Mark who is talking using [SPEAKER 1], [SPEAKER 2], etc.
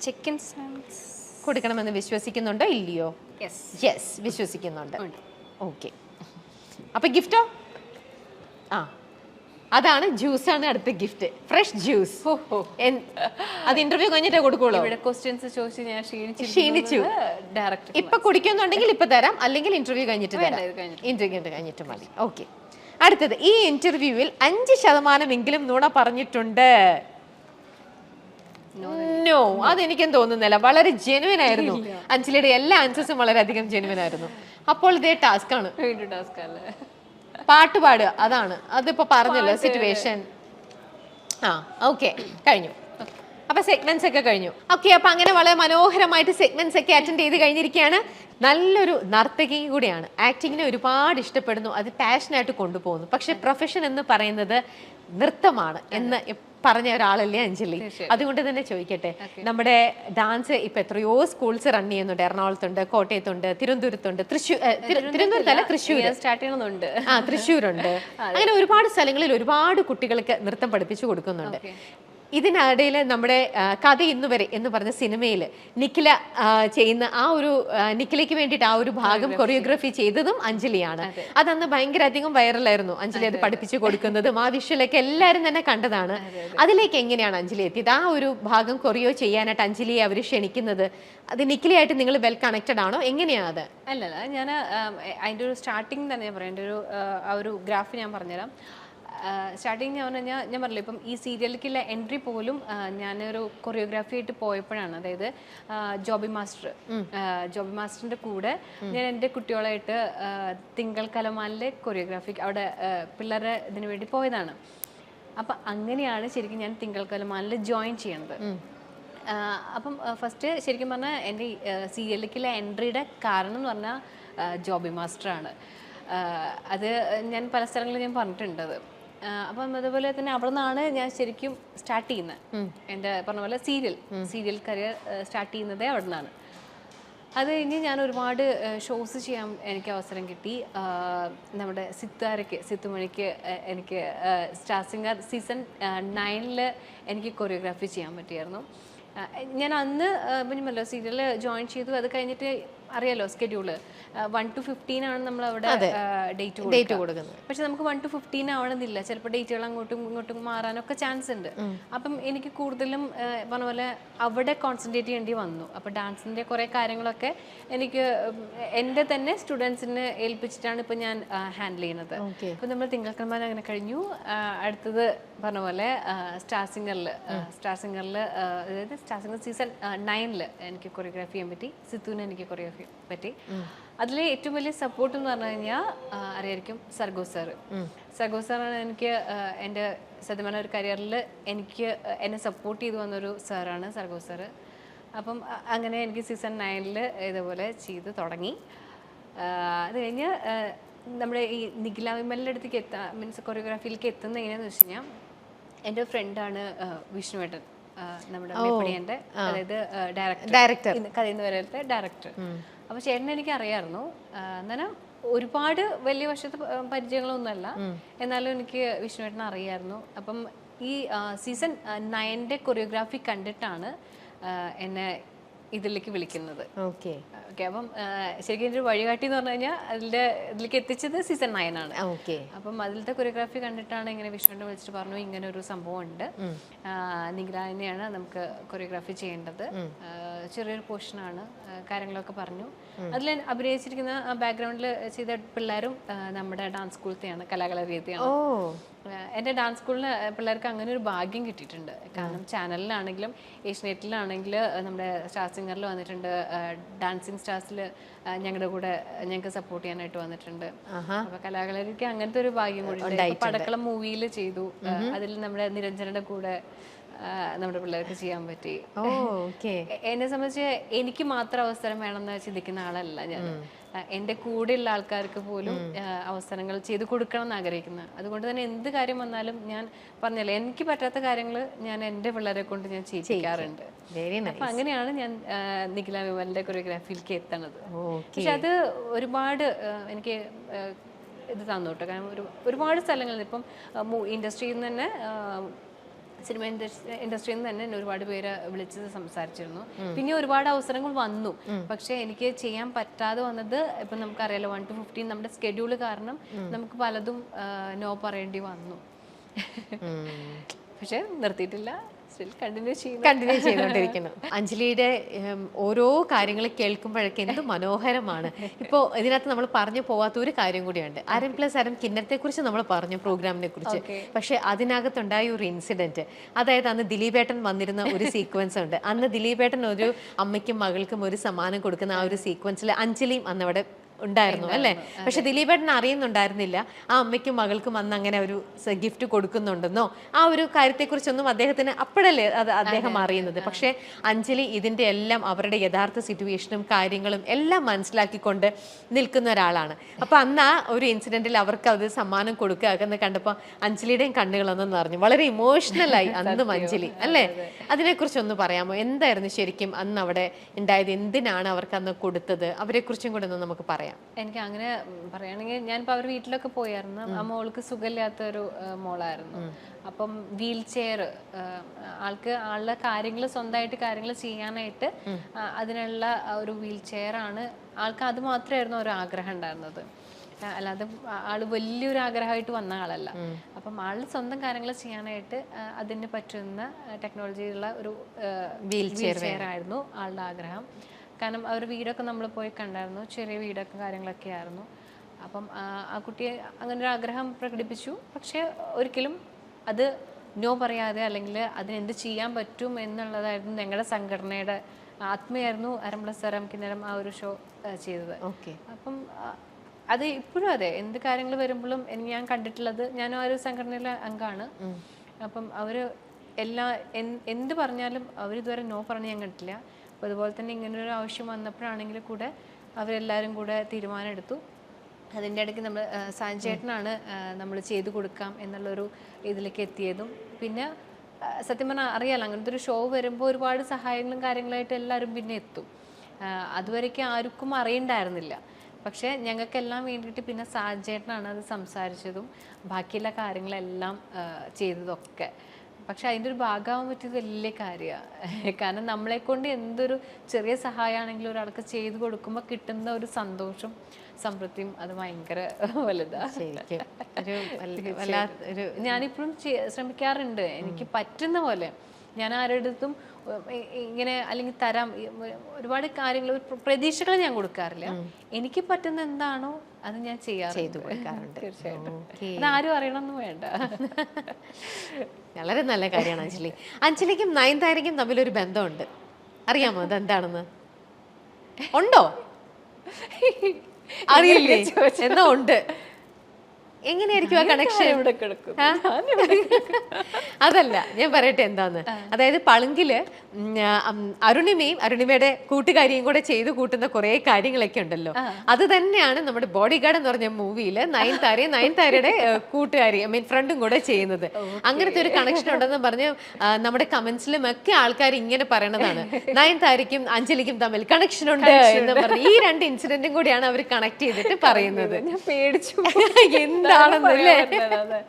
[SPEAKER 1] Chicken Sands
[SPEAKER 2] കൊടുക്കണമെന്ന് വിശ്വസിക്കുന്നുണ്ടോ? ഇല്ലയോ?
[SPEAKER 1] യെസ്
[SPEAKER 2] വിശ്വസിക്കുന്നുണ്ട്. ഓക്കെ അപ്പൊ ഗിഫ്റ്റോ ആ. അതാണ് ജ്യൂസ് ആണ് അടുത്ത ഗിഫ്റ്റ് ഫ്രഷ് ജ്യൂസ് അത് ഇന്റർവ്യൂ കഴിഞ്ഞിട്ടേ കൊടുക്കുള്ളൂ.
[SPEAKER 1] ഇവിടെ ക്വസ്റ്റ്യൻസ് ചോദിച്ച് ഞാൻ ക്ഷീണിച്ചു
[SPEAKER 2] ക്ഷീണിച്ചു.
[SPEAKER 1] ഡയറക്റ്റ്
[SPEAKER 2] ഇപ്പൊ കുടിക്കുന്നുണ്ടെങ്കിൽ ഇപ്പൊ തരാം. അല്ലെങ്കിൽ ഇന്റർവ്യൂ കഴിഞ്ഞിട്ട് തരാം. ഇന്റർവ്യൂ കഴിഞ്ഞിട്ട്. മതി. ഓക്കെ അടുത്തത് ഈ ഇന്റർവ്യൂവിൽ അഞ്ച് ശതമാനമെങ്കിലും നുണ പറഞ്ഞിട്ടുണ്ട്. നോ അതെനിക്കും തോന്നുന്നില്ല. വളരെ ജെനുവിൻ ആയിരുന്നു. അഞ്ജലിയുടെ എല്ലാ ആൻസേഴ്സും വളരെയധികം ജെനുവിൻ ആയിരുന്നു. അപ്പോൾ ഇതേ ടാസ്ക് ആണ്. പാട്ട് പാടുക അതാണ്. അതിപ്പോ പറഞ്ഞല്ലോ സിറ്റുവേഷൻ ആ ഓക്കെ കഴിഞ്ഞു. അപ്പൊ സെഗ്മെന്റ്സ് ഒക്കെ കഴിഞ്ഞു. ഓക്കെ അപ്പൊ അങ്ങനെ വളരെ മനോഹരമായിട്ട് സെഗ്മെന്റ്സ് ഒക്കെ അറ്റൻഡ് ചെയ്ത് കഴിഞ്ഞിരിക്കുകയാണ്. നല്ലൊരു നർത്തകി കൂടിയാണ്. ആക്ടിങ്ങിനെ ഒരുപാട് ഇഷ്ടപ്പെടുന്നു. അത് പാഷനായിട്ട് കൊണ്ടുപോകുന്നു. പക്ഷെ പ്രൊഫഷൻ എന്ന് പറയുന്നത് നൃത്തമാണ് എന്ന് പറഞ്ഞ ഒരാളല്ലേ അഞ്ജലി? അതുകൊണ്ട് തന്നെ ചോദിക്കട്ടെ. നമ്മുടെ ഡാൻസ് ഇപ്പൊ എത്രയോ സ്കൂൾസ് റൺ ചെയ്യുന്നുണ്ട്. എറണാകുളത്തുണ്ട് കോട്ടയത്തുണ്ട് തിരുവനന്തപുരത്തുണ്ട്. തൃശ്ശൂർ തിരുവനന്തപുരത്തല്ല തൃശ്ശൂർ
[SPEAKER 1] സ്റ്റാർട്ട് ചെയ്യുന്നുണ്ട്
[SPEAKER 2] ആ തൃശ്ശൂരുണ്ട്. അങ്ങനെ ഒരുപാട് സ്ഥലങ്ങളിൽ ഒരുപാട് കുട്ടികൾക്ക് നൃത്തം പഠിപ്പിച്ചു കൊടുക്കുന്നുണ്ട്. ഇതിനിടയിൽ നമ്മുടെ കഥ ഇന്ന് വരെ എന്ന് പറഞ്ഞ സിനിമയിൽ നിഖില ചെയ്യുന്ന ആ ഒരു നിഖിലയ്ക്ക് വേണ്ടിയിട്ട് ആ ഒരു ഭാഗം കൊറിയോഗ്രഫി ചെയ്തതും അഞ്ജലിയാണ്. അതന്ന് ഭയങ്കര അധികം വൈറലായിരുന്നു അഞ്ജലി അത് പഠിപ്പിച്ചു കൊടുക്കുന്നതും ആ വിഷ്വലൊക്കെ എല്ലാവരും തന്നെ കണ്ടതാണ്. അതിലേക്ക് എങ്ങനെയാണ് അഞ്ജലി എത്തിയത്? ആ ഒരു ഭാഗം കൊറിയോ ചെയ്യാനായിട്ട് അഞ്ജലിയെ അവർ ക്ഷണിക്കുന്നത് അത് നിഖിലയായിട്ട് നിങ്ങൾ വെൽ കണക്റ്റഡ് ആണോ? എങ്ങനെയാണ് അത്?
[SPEAKER 1] അല്ലല്ല ഞാൻ അതിന്റെ ഒരു സ്റ്റാർട്ടിങ് തന്നെ പറയാം. എന്റെ ഒരു ആ, ആ ഒരു ഗ്രാഫ് ഞാൻ പറഞ്ഞുതരാം. സ്റ്റാർട്ടിങ് ഞാൻ പറഞ്ഞു കഴിഞ്ഞാൽ ഞാൻ പറഞ്ഞില്ല ഇപ്പം ഈ സീരിയലിലേക്കുള്ള എൻട്രി പോലും ഞാനൊരു കൊറിയോഗ്രാഫി ആയിട്ട് പോയപ്പോഴാണ്. അതായത് ജോബി മാസ്റ്റർ ജോബി മാസ്റ്ററിന്റെ കൂടെ ഞാൻ എന്റെ കുട്ടികളായിട്ട് തിങ്കൾ കലമാലിലെ കൊറിയോഗ്രാഫി അവിടെ പിള്ളേരെ ഇതിനു വേണ്ടി പോയതാണ്. അപ്പം അങ്ങനെയാണ് ശരിക്കും ഞാൻ തിങ്കൾ കലമാലിൽ ജോയിൻ ചെയ്യണത്. അപ്പം ഫസ്റ്റ് ശരിക്കും പറഞ്ഞാൽ എന്റെ സീരിയലിലേക്കുള്ള എൻട്രിയുടെ കാരണം എന്ന് പറഞ്ഞാൽ ജോബി മാസ്റ്ററാണ്. അത് ഞാൻ പല സ്ഥലങ്ങളിൽ ഞാൻ പറഞ്ഞിട്ടുണ്ട് അത്. ആഹ് അപ്പം അതുപോലെ തന്നെ അവിടെ നിന്നാണ് ഞാൻ ശരിക്കും സ്റ്റാർട്ട് ചെയ്യുന്നത്. എന്റെ പറഞ്ഞ പോലെ സീരിയൽ സീരിയൽ കരിയർ സ്റ്റാർട്ട് ചെയ്യുന്നതേ അവിടെ നിന്നാണ് അത് കഴിഞ്ഞ് ഞാൻ ഒരുപാട് ഷോസ് ചെയ്യാൻ എനിക്ക് അവസരം കിട്ടി. നമ്മുടെ സിത്താരയ്ക്ക് സിത്തുമണിക്ക് എനിക്ക് സ്റ്റാർ സിംഗർ സീസൺ നയനിൽ എനിക്ക് കൊറിയോഗ്രാഫി ചെയ്യാൻ പറ്റിയായിരുന്നു. ഞാൻ അന്ന് പറഞ്ഞല്ലോ സീരിയൽ ജോയിൻ ചെയ്തു. അത് കഴിഞ്ഞിട്ട് അറിയാലോ സ്കെഡ്യൂൾ വൺ ടു ഫിഫ്റ്റീൻ ആണ് നമ്മൾ അവിടെ ഡേറ്റ്
[SPEAKER 2] ഡേറ്റ് കൊടുക്കുന്നത്.
[SPEAKER 1] പക്ഷെ നമുക്ക് വൺ ടു ഫിഫ്റ്റീൻ ആവണമെന്നില്ല ചിലപ്പോൾ ഡേറ്റുകൾ അങ്ങോട്ടും ഇങ്ങോട്ടും മാറാനൊക്കെ ചാൻസ് ഉണ്ട്. അപ്പം എനിക്ക് കൂടുതലും പറഞ്ഞ പോലെ അവിടെ കോൺസെൻട്രേറ്റ് ചെയ്യേണ്ടി വന്നു. അപ്പോൾ ഡാൻസിന്റെ കുറേ കാര്യങ്ങളൊക്കെ എനിക്ക് എന്റെ തന്നെ സ്റ്റുഡൻസിനെ ഏൽപ്പിച്ചിട്ടാണ് ഇപ്പം ഞാൻ ഹാൻഡിൽ ചെയ്യുന്നത്.
[SPEAKER 2] അപ്പം
[SPEAKER 1] അപ്പോൾ നമ്മൾ തിങ്കൾക്കന്മാർ അങ്ങനെ കഴിഞ്ഞു. അടുത്തത് പറഞ്ഞ പോലെ സ്റ്റാർ സിംഗറിൽ സ്റ്റാർ സിംഗറിൽ അതായത് സ്റ്റാർ സിംഗർ സീസൺ നയനിൽ എനിക്ക് കൊറിയോഗ്രാഫി ചെയ്യാൻ പറ്റി. സിത്തുവിന് എനിക്ക് കൊറിയോഗ്രാഫി പറ്റി. അതിലെ ഏറ്റവും വലിയ സപ്പോർട്ട് എന്ന് പറഞ്ഞു കഴിഞ്ഞാൽ അറിയായിരിക്കും സർഗോ സാറ്. സർഗോ സാറാണ് എനിക്ക് എന്റെ സത്യം പറഞ്ഞ ഒരു കരിയറിൽ എനിക്ക് എന്നെ സപ്പോർട്ട് ചെയ്തു വന്നൊരു സാറാണ് സർഗോ സാറ്. അപ്പം അങ്ങനെ എനിക്ക് സീസൺ നയനിൽ ഇതുപോലെ ചെയ്ത് തുടങ്ങി. അത് കഴിഞ്ഞ് നമ്മുടെ ഈ നിഖില വിമലിന്റെ അടുത്തേക്ക് എത്താൻ മീൻസ് കൊറിയോഗ്രാഫിയിലേക്ക് എത്തുന്നത് എങ്ങനെയാണെന്ന് വെച്ച് കഴിഞ്ഞാൽ എന്റെ ഫ്രണ്ടാണ് വിഷ്ണുവേട്ടൻ. നമ്മുടെ മെപ്പണിയന്റെ അതായത് ഡയറക്ടർ. കഥയെന്ന് വരത്തെ ഡയറക്ടർ അപ്പോൾ ചേട്ടനെ എനിക്ക് അറിയാമായിരുന്നു അന്നേരം ഒരുപാട് വലിയ വർഷത്തെ പരിചയങ്ങളൊന്നുമല്ല. എന്നാലും എനിക്ക് വിഷ്ണുവേട്ടനെ അറിയാമായിരുന്നു അപ്പം ഈ സീസൺ നയന്റെ കൊറിയോഗ്രാഫി കണ്ടിട്ടാണ് എന്നെ ഇതിലേക്ക് വിളിക്കുന്നത്.
[SPEAKER 2] ഓക്കെ.
[SPEAKER 1] ഓക്കെ അപ്പം ശരിക്കും എന്റെ ഒരു വഴികാട്ടി എന്ന് പറഞ്ഞു കഴിഞ്ഞാൽ അതിന്റെ ഇതിലേക്ക് എത്തിച്ചത് സീസൺ നയൻ ആണ്
[SPEAKER 2] ഓക്കെ.
[SPEAKER 1] അപ്പം അതിലത്തെ കൊറിയോഗ്രാഫി കണ്ടിട്ടാണ് ഇങ്ങനെ വിഷ്ണുവിനെ വിളിച്ചിട്ട് പറഞ്ഞു ഇങ്ങനെ ഒരു സംഭവം ഉണ്ട് നിഗ്രാനെയാണ് നമുക്ക് കൊറിയോഗ്രാഫി ചെയ്യേണ്ടത്. ചെറിയൊരു പോർഷനാണ് കാര്യങ്ങളൊക്കെ പറഞ്ഞു. അതിൽ അഭിനയിച്ചിരിക്കുന്ന ബാക്ക്ഗ്രൗണ്ടിൽ ചെയ്ത പിള്ളേരും നമ്മുടെ ഡാൻസ് സ്കൂളത്തെയാണ്
[SPEAKER 2] ഓ.
[SPEAKER 1] എന്റെ ഡാൻസ് സ്കൂളിൽ പിള്ളേർക്ക് അങ്ങനെ ഒരു ഭാഗ്യം കിട്ടിയിട്ടുണ്ട്. കാരണം ചാനലിലാണെങ്കിലും ഏഷ്യനെറ്റിലാണെങ്കിൽ നമ്മുടെ സ്റ്റാർ സിംഗറിൽ വന്നിട്ടുണ്ട് ഡാൻസിങ് സ്റ്റാർസിൽ ഞങ്ങളുടെ കൂടെ ഞങ്ങൾക്ക് സപ്പോർട്ട് ചെയ്യാനായിട്ട് വന്നിട്ടുണ്ട്. അപ്പൊ കലാകളരിക്ക് അങ്ങനത്തെ ഒരു ഭാഗ്യം കൂടി പടക്കളം മൂവിയിൽ ചെയ്തു. അതിൽ നമ്മുടെ നിരഞ്ജനയുടെ കൂടെ നമ്മുടെ പിള്ളേർക്ക് ചെയ്യാൻ പറ്റി. എന്നെ സംബന്ധിച്ച് എനിക്ക് മാത്രം അവസരം വേണമെന്ന് ചിന്തിക്കുന്ന ആളല്ല ഞാൻ. എന്റെ എന്റെ കൂടെയുള്ള ആൾക്കാർക്ക് പോലും അവസരങ്ങൾ ചെയ്തു കൊടുക്കണം എന്ന് ആഗ്രഹിക്കുന്നത് അതുകൊണ്ട് തന്നെ എന്ത് കാര്യം വന്നാലും ഞാൻ പറഞ്ഞല്ലോ എനിക്ക് പറ്റാത്ത കാര്യങ്ങൾ ഞാൻ എന്റെ പിള്ളേരെ കൊണ്ട് ഞാൻ
[SPEAKER 2] ചെയ്യിക്കാറുണ്ട്
[SPEAKER 1] അപ്പൊ അങ്ങനെയാണ് ഞാൻ നിഖില വിമലിന്റെ കൊറിയോഗ്രാഫിയിലേക്ക് എത്തണത്. പക്ഷെ അത് ഒരുപാട് എനിക്ക് ഇത് തന്നു കേട്ടോ കാരണം ഒരു ഒരുപാട് സ്ഥലങ്ങളിൽ ഇപ്പം ഇൻഡസ്ട്രിയിൽ നിന്ന് തന്നെ സിനിമ ഇൻഡസ്ട്രിയിൽ നിന്ന് തന്നെ എന്നെ ഒരുപാട് പേര് വിളിച്ച് സംസാരിച്ചിരുന്നു. പിന്നെ ഒരുപാട് അവസരങ്ങൾ വന്നു. പക്ഷെ എനിക്ക് ചെയ്യാൻ പറ്റാതെ വന്നത് ഇപ്പം നമുക്കറിയാലോ വൺ ടു ഫിഫ്റ്റീൻ നമ്മുടെ സ്കെഡ്യൂൾ കാരണം നമുക്ക് പലതും നോ പറയേണ്ടി വന്നു. പക്ഷെ നിർത്തിയിട്ടില്ല. സ്റ്റിൽ കണ്ടിന്യൂ ചെയ്യുന്നു.
[SPEAKER 2] കണ്ടിന്യൂ ചെയ്തുകൊണ്ടിരിക്കുന്നു. അഞ്ജലിയുടെ ഓരോ കാര്യങ്ങൾ കേൾക്കുമ്പോഴൊക്കെ എന്ത് മനോഹരമാണ്. ഇപ്പോൾ ഇതിനകത്ത് നമ്മൾ പറഞ്ഞു പോവാത്ത ഒരു കാര്യം കൂടിയുണ്ട്. അരം പ്ലസ് അരം കിന്നരത്തെ കുറിച്ച് നമ്മൾ പറഞ്ഞു പ്രോഗ്രാമിനെ കുറിച്ച്. പക്ഷെ അതിനകത്തുണ്ടായ ഒരു ഇൻസിഡന്റ് അതായത് അന്ന് ദിലീപേട്ടൻ വന്നിരുന്ന ഒരു സീക്വൻസ് ഉണ്ട്. അന്ന് ദിലീപേട്ടൻ ഒരു അമ്മയ്ക്കും മകൾക്കും ഒരു സമ്മാനം കൊടുക്കുന്ന ആ ഒരു സീക്വൻസിൽ അഞ്ജലിയും അന്ന് അവിടെ ഉണ്ടായിരുന്നു അല്ലേ? പക്ഷെ ദിലീപേട്ടൻ അറിയുന്നുണ്ടായിരുന്നില്ല ആ അമ്മയ്ക്കും മകൾക്കും അന്ന് അങ്ങനെ ഒരു ഗിഫ്റ്റ് കൊടുക്കുന്നുണ്ടെന്നോ? ആ ഒരു കാര്യത്തെക്കുറിച്ചൊന്നും അദ്ദേഹത്തിന് അപ്പോഴല്ലേ അത് അദ്ദേഹം അറിയുന്നത്. പക്ഷേ അഞ്ജലി ഇതിന്റെ എല്ലാം അവരുടെ യഥാർത്ഥ സിറ്റുവേഷനും കാര്യങ്ങളും എല്ലാം മനസ്സിലാക്കിക്കൊണ്ട് നിൽക്കുന്ന ഒരാളാണ്. അപ്പോൾ അന്ന് ആ ഒരു ഇൻസിഡന്റിൽ അവർക്ക് അത് സമ്മാനം കൊടുക്കുക എന്ന് കണ്ടപ്പോൾ അഞ്ജലിയുടെയും കണ്ണുകളൊന്നും നിറഞ്ഞു. വളരെ ഇമോഷണലായി അന്നും അഞ്ജലി അല്ലേ? അതിനെക്കുറിച്ച് ഒന്ന് പറയാമോ? എന്തായിരുന്നു ശരിക്കും അന്ന് അവിടെ ഉണ്ടായത്? എന്തിനാണ് അവർക്ക് അന്ന് കൊടുത്തത്? അവരെക്കുറിച്ചും കൂടെ ഒന്ന് നമുക്ക് പറയാം
[SPEAKER 1] എനിക്ക് അങ്ങനെ പറയുകയാണെങ്കിൽ ഞാനിപ്പോൾ അവർ വീട്ടിലൊക്കെ പോയായിരുന്നു. ആ മോൾക്ക് സുഖമില്ലാത്ത ഒരു മോളായിരുന്നു. അപ്പം വീൽ ചെയർ ആൾക്ക് ആളുടെ കാര്യങ്ങൾ സ്വന്തമായിട്ട് കാര്യങ്ങൾ ചെയ്യാനായിട്ട് അതിനുള്ള ഒരു വീൽ ചെയർ ആണ്. ആൾക്ക് അത് മാത്രമായിരുന്നു ഒരു ആഗ്രഹം ഉണ്ടായിരുന്നത്. അല്ലാതെ ആൾ വലിയൊരു ആഗ്രഹമായിട്ട് വന്ന ആളല്ല. അപ്പം ആൾ സ്വന്തം കാര്യങ്ങൾ ചെയ്യാനായിട്ട് അതിന് പറ്റുന്ന ടെക്നോളജിയുള്ള ഒരു വീൽ ചെയർ ആയിരുന്നു ആളുടെ ആഗ്രഹം. കാരണം അവർ വീടൊക്കെ നമ്മൾ പോയി കണ്ടായിരുന്നു. ചെറിയ വീടൊക്കെ കാര്യങ്ങളൊക്കെ ആയിരുന്നു. അപ്പം ആ, കുട്ടിയെ അങ്ങനെ ഒരു ആഗ്രഹം പ്രകടിപ്പിച്ചു. പക്ഷേ ഒരിക്കലും അത് നോ പറയാതെ അല്ലെങ്കിൽ അതിനെന്ത് ചെയ്യാൻ പറ്റും എന്നുള്ളതായിരുന്നു ഞങ്ങളുടെ സംഘടനയുടെ ആത്മയായിരുന്നു അരമ്പള സ്വരം കിന്നരം ആ ഒരു ഷോ ചെയ്തത്.
[SPEAKER 2] ഓക്കെ.
[SPEAKER 1] അപ്പം അത് ഇപ്പോഴും അതെ. എന്ത് കാര്യങ്ങൾ വരുമ്പോഴും ഞാൻ കണ്ടിട്ടുള്ളത് ഞാൻ ആ ഒരു സംഘടനയിലെ അംഗമാണ്. അപ്പം അവർ എല്ലാ എന്ത് പറഞ്ഞാലും അവരിതുവരെ നോ പറഞ്ഞ് ഞാൻ കണ്ടിട്ടില്ല. അപ്പോൾ അതുപോലെ തന്നെ ഇങ്ങനൊരു ആവശ്യം വന്നപ്പോഴാണെങ്കിൽ കൂടെ അവരെല്ലാവരും കൂടെ തീരുമാനമെടുത്തു. അതിന്റെ ഇടയ്ക്ക് നമ്മൾ സാഞ്ചേട്ടനാണ് നമ്മൾ ചെയ്തു കൊടുക്കാം എന്നുള്ളൊരു ഇതിലേക്ക് എത്തിയതും. പിന്നെ സത്യം പറഞ്ഞാൽ അറിയാലോ അങ്ങനത്തെ ഒരു ഷോ വരുമ്പോൾ ഒരുപാട് സഹായങ്ങളും കാര്യങ്ങളായിട്ട് എല്ലാവരും പിന്നെ എത്തും. അതുവരേക്കും ആർക്കും അറിയണ്ടായിരുന്നില്ല. പക്ഷേ ഞങ്ങൾക്കെല്ലാം വേണ്ടിയിട്ട് പിന്നെ സാജേട്ടനാണ് അത് സംസാരിച്ചതും ബാക്കിയുള്ള കാര്യങ്ങളെല്ലാം ചെയ്തതൊക്കെ. പക്ഷെ അതിന്റെ ഒരു ഭാഗമാകാൻ പറ്റിയത് വലിയ കാര്യമാണ് കാരണം നമ്മളെ കൊണ്ട് എന്തൊരു ചെറിയ സഹായമാണെങ്കിലും ഒരാൾക്ക് ചെയ്തു കൊടുക്കുമ്പോൾ കിട്ടുന്ന ഒരു സന്തോഷം സംതൃപ്തിയും അത് ഭയങ്കര വലുതാണ് ഞാനിപ്പോഴും ശ്രമിക്കാറുണ്ട്. എനിക്ക് പറ്റുന്ന പോലെ. ഞാൻ ആരുടെടുത്തും ഇങ്ങനെ അല്ലെങ്കിൽ തരാം ഒരുപാട് കാര്യങ്ങൾ പ്രതീക്ഷകൾ ഞാൻ കൊടുക്കാറില്ല. എനിക്ക് പറ്റുന്ന എന്താണോ അത് ഞാൻ ചെയ്യാറുണ്ട്.
[SPEAKER 2] ചെയ്തു കൊടുക്കാറുണ്ട്.
[SPEAKER 1] തീർച്ചയായിട്ടും. ആരും അറിയണമെന്ന് വേണ്ട.
[SPEAKER 2] വളരെ നല്ല കാര്യമാണ് അഞ്ജലി. അഞ്ജലിക്കും നയൻതാരയ്ക്കും തമ്മിലൊരു ബന്ധമുണ്ട്. അറിയാമോ അതെന്താണെന്ന്? ഉണ്ടോ? അറിയില്ലേ? എന്നാ ഉണ്ട്? എങ്ങനെയായിരിക്കും ആ കണക്ഷൻ
[SPEAKER 1] ഇവിടെ കിടക്കും.
[SPEAKER 2] അതല്ല ഞാൻ പറയട്ടെ എന്താന്ന്. അതായത് പളുങ്കിൽ അരുണിമയും അരുണിമയുടെ കൂട്ടുകാരിയും കൂടെ ചെയ്തു കൂട്ടുന്ന കുറെ കാര്യങ്ങളൊക്കെ ഉണ്ടല്ലോ. അത് തന്നെയാണ് നമ്മുടെ ബോഡി ഗാർഡ് എന്ന് പറഞ്ഞ മൂവിയിൽ നയൻ നയൻതാരയുടെ നയൻ താരയുടെ കൂട്ടുകാരി ഐ മീൻ ഫ്രണ്ടും കൂടെ ചെയ്യുന്നത്. അങ്ങനത്തെ ഒരു കണക്ഷൻ ഉണ്ടെന്ന് പറഞ്ഞ് നമ്മുടെ കമന്റ്സിലും ഒക്കെ ആൾക്കാർ ഇങ്ങനെ പറയണതാണ്. നയൻ താരയ്ക്കും അഞ്ജലിക്കും തമ്മിൽ കണക്ഷൻ ഉണ്ട് എന്ന് പറഞ്ഞ് ഈ രണ്ട് ഇൻസിഡന്റും കൂടിയാണ് അവർ കണക്ട് ചെയ്തിട്ട് പറയുന്നത്.
[SPEAKER 1] ഞാൻ പേടിച്ചു.
[SPEAKER 2] എന്താണെന്നല്ലേ
[SPEAKER 1] പറ്റില്ല, അതെ.